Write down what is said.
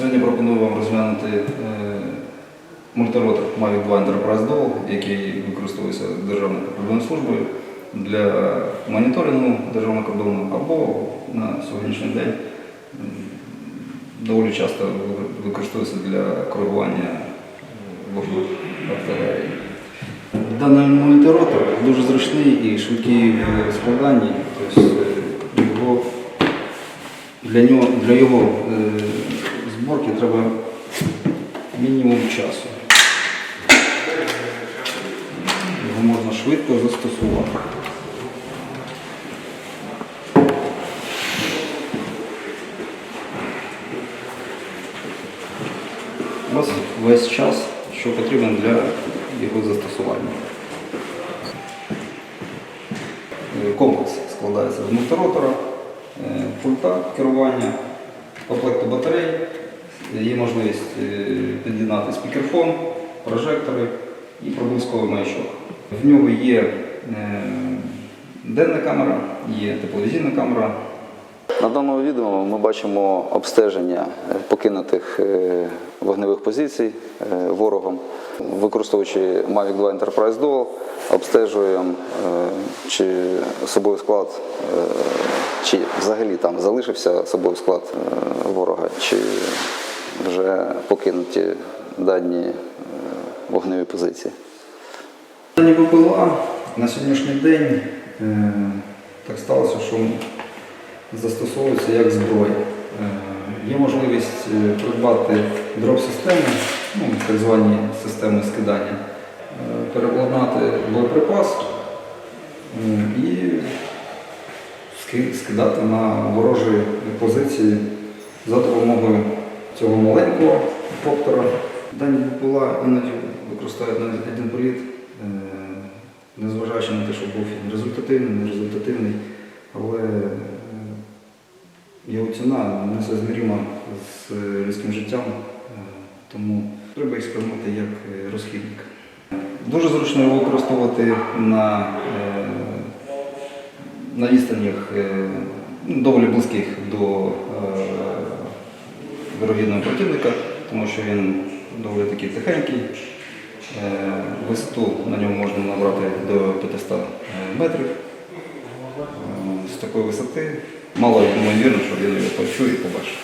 Сьогодні пропоную вам розглянути е, мультиротор Mavic 2 Enterprise Dual, який використовується Державною прикордонною службою для моніторингу державного кордону або на сьогоднішній день доволі часто використовується для коригування е, вогню артилерії. Даний мультиротор дуже зручний і швидкий в складанні. Тобто е, для, нього, для його зборки треба мінімум часу. Його можна швидко застосувати. Ось весь час, що потрібен для його застосування. Комплекс складається з моторотора, е, пульта керування, комплекту батарей, є можливість е, під'єднати спікерфон, прожектори і проблисковий маячок. В нього є е, денна камера, є тепловізійна камера. На даному відео ми бачимо обстеження е, покинутих вогневих позицій ворогом. Використовуючи Mavic 2 Enterprise Dual, обстежуємо, чи особовий склад, чи взагалі там залишився особовий склад ворога, чи вже покинуті дані е, вогневі позиції. Дані БПЛА на сьогоднішній день е, так сталося, що застосовуються як зброя. Е, Є можливість придбати дроп-системи, ну, так звані системи скидання, переобладнати боєприпас і скидати на ворожі позиції за допомогою цього маленького коптера. Дані БПЛА іноді використовують навіть один політ, е, незважаючи на те, що був він результативний, не результативний, але е, його ціна несозміріма з людським життям, е, тому треба їх сприймати як е, розхідник. Дуже зручно його використовувати на, е, на відстанях е, доволі близьких до е, вирогідного противника, тому що він доволі такий тихенький. Е, Висоту на ньому можна набрати до 500 метрів. Е, З такої висоти мало ймовірно, що він його почує і побачить.